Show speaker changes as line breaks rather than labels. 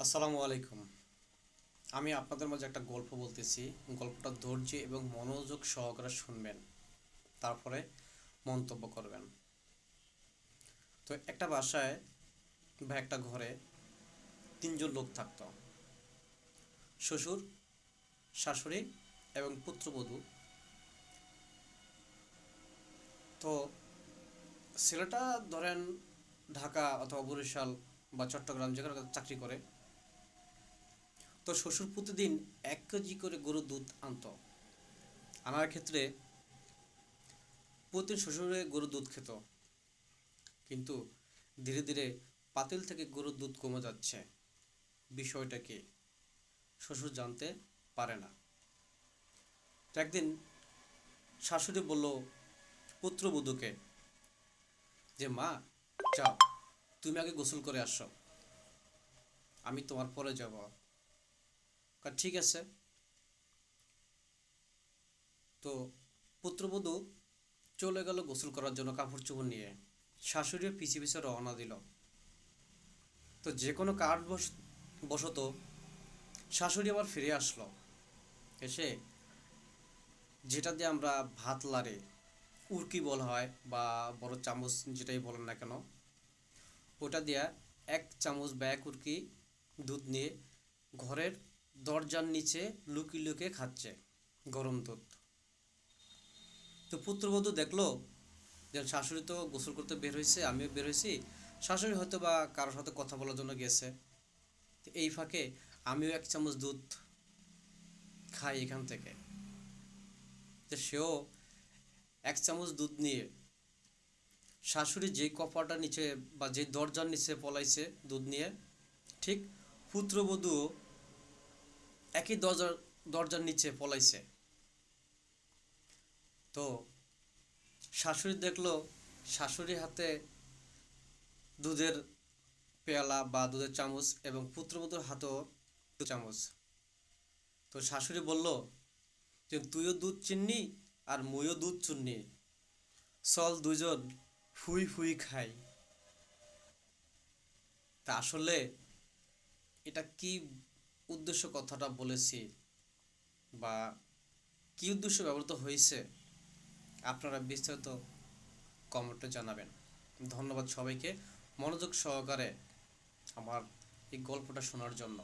আসসালামু আলাইকুম। আমি আপনাদের মাঝে একটা গল্প বলতেছি। গল্পটা ধৈর্য এবং মনোযোগ সহকারে শুনবেন। তারপরে মন্তব্য করবেন। তো একটা বাসায় বা একটা ঘরে তিনজন লোক থাকতো। শ্বশুর, শাশুড়ি এবং পুত্রবধূ। তো ছেলেটা ধরেন ঢাকা অথবা বরিশাল বা চট্টগ্রাম যেখানে চাকরি করে। তো শ্বশুর প্রতিদিন এক কেজি করে গরুর দুধ আনতো। আনার ক্ষেত্রে প্রতিদিন শ্বশুরে গরুর দুধ খেত। কিন্তু ধীরে ধীরে পাতিল থেকে গরুর দুধ কমে যাচ্ছে। বিষয়টা কি শ্বশুর জানতে পারে না। একদিন শাশুড়ি বলল পুত্রবধূকে যে মা, যাও, তুমি আগে গোসল করে আসো। আমি তোমার পরে যাব। ঠিক আছে। তো পুত্রবধূ চলে গেল গোসল করার জন্য কাপড় চোপড় নিয়ে। শাশুড়িও পিছে পিছে রওনা দিল। তো যে কোনো বশ- বশত শাশুড়ি আবার ফিরে আসলো। এসে যেটা দিয়ে আমরা ভাত লাড়ে, উরকি বলা হয় বা বড় চামচ যেটাই বলেন না কেন, ওটা দিয়া এক চামচ বা এক উরকি দুধ নিয়ে ঘরের দরজার নিচে লুকিয়ে লুকিয়ে খাচ্ছে গরম দুধ। তো পুত্রবধূ দেখল যে শাশুড়ি তো গোসল করতে বের হয়েছে, আমিও বের হয়েছি, শাশুড়ি হয়তো বা কারোর সাথে কথা বলার জন্য গেছে। তো এই ফাঁকে আমিও এক চামচ দুধ খাই এখান থেকে। তো সেও এক চামচ দুধ নিয়ে শাশুড়ি যে কপাটা নিচে বা যে দরজার নিচে পলাইছে দুধ নিয়ে, ঠিক পুত্রবধূ একই দরজার দরজার নিচে পলাইছে। তো শাশুড়ি দেখল শাশুড়ি হাতে দুধের পেয়ালা বা দুধের চামচ এবং পুত্রবধূর হাতেও চামচ। তো শাশুড়ি বলল, যে তুইও দুধ চিননি আর মুইও দুধ চুননি। চল দুজন ফুই ফুই খাই। তা আসলে এটা কি উদ্দেশ্য কথাটা বলেছি বা কি উদ্দেশ্য ব্যবহৃত হয়েছে, আপনারা বিস্তারিত কমেন্টে জানাবেন। ধন্যবাদ সবাইকে। মনোযোগ সহকারে আমার এই গল্পটা শোনার জন্য।